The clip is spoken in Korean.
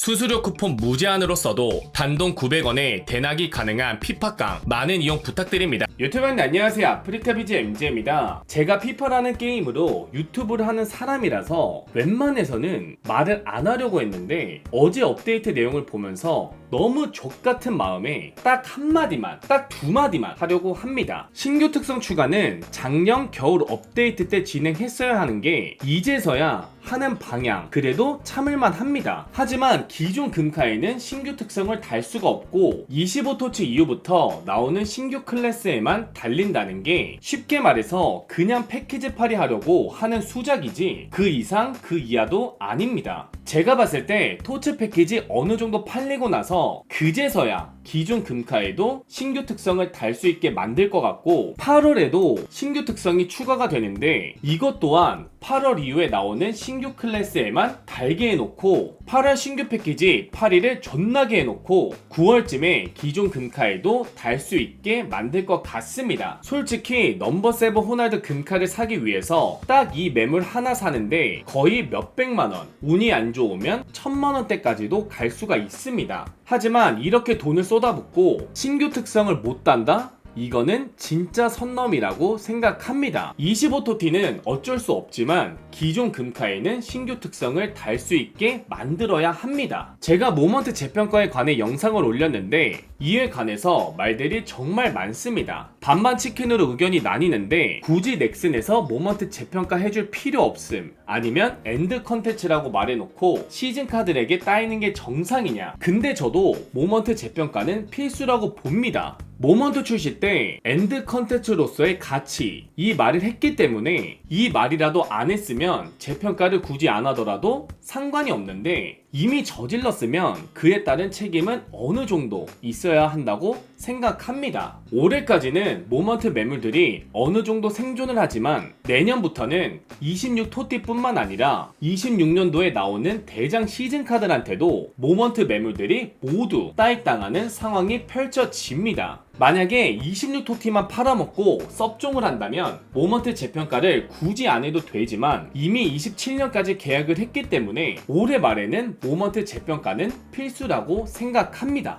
수수료 쿠폰 무제한으로 써도 단돈 900원에 대낙이 가능한 피파깡 많은 이용 부탁드립니다. 유튜브님 안녕하세요. 아프리카 비즈 MJ입니다. 제가 피파라는 게임으로 유튜브를 하는 사람이라서 웬만해서는 말을 안 하려고 했는데 어제 업데이트 내용을 보면서 너무 족같은 마음에 딱 한마디만, 딱 두 마디만 하려고 합니다. 신규 특성 추가는 작년 겨울 업데이트 때 진행했어야 하는 게 이제서야 하는 방향 그래도 참을만 합니다. 하지만 기존 금카에는 신규 특성을 달 수가 없고 25토치 이후부터 나오는 신규 클래스에만 달린다는 게 쉽게 말해서 그냥 패키지 팔이 하려고 하는 수작이지 그 이상 그 이하도 아닙니다. 제가 봤을 때 토츠 패키지 어느 정도 팔리고 나서 그제서야 기존 금카에도 신규 특성을 달 수 있게 만들 것 같고 8월에도 신규 특성이 추가가 되는데 이것 또한 8월 이후에 나오는 신규 클래스에만 달게 해놓고 8월 신규 패키지 8일을 존나게 해놓고 9월쯤에 기존 금카에도 달 수 있게 만들 것 같습니다. 솔직히 넘버 세븐 호날두 금카를 사기 위해서 딱 이 매물 하나 사는데 거의 몇백만 원 운이 안 좋으면 천만 원대까지도 갈 수가 있습니다. 하지만 이렇게 돈을 쏟아붓고 신규 특성을 못 단다? 이거는 진짜 선넘이라고 생각합니다. 25토티는 어쩔 수 없지만 기존 금카에는 신규 특성을 달 수 있게 만들어야 합니다. 제가 모먼트 재평가에 관해 영상을 올렸는데 이에 관해서 말들이 정말 많습니다. 반반 치킨으로 의견이 나뉘는데 굳이 넥슨에서 모먼트 재평가 해줄 필요 없음 아니면 엔드 컨텐츠라고 말해놓고 시즌 카드에게 따이는 게 정상이냐 근데 저도 모먼트 재평가는 필수라고 봅니다. 모먼트 출시 때 엔드 컨텐츠로서의 가치 이 말을 했기 때문에 이 말이라도 안 했으면 재평가를 굳이 안 하더라도 상관이 없는데 이미 저질렀으면 그에 따른 책임은 어느 정도 있어야 한다고 생각합니다. 올해까지는 모먼트 매물들이 어느 정도 생존을 하지만 내년부터는 26 토티뿐만 아니라 26년도에 나오는 대장 시즌 카드한테도 모먼트 매물들이 모두 따익당하는 상황이 펼쳐집니다. 만약에 26토티만 팔아먹고 섭종을 한다면 모먼트 재평가를 굳이 안 해도 되지만 이미 27년까지 계약을 했기 때문에 올해 말에는 모먼트 재평가는 필수라고 생각합니다.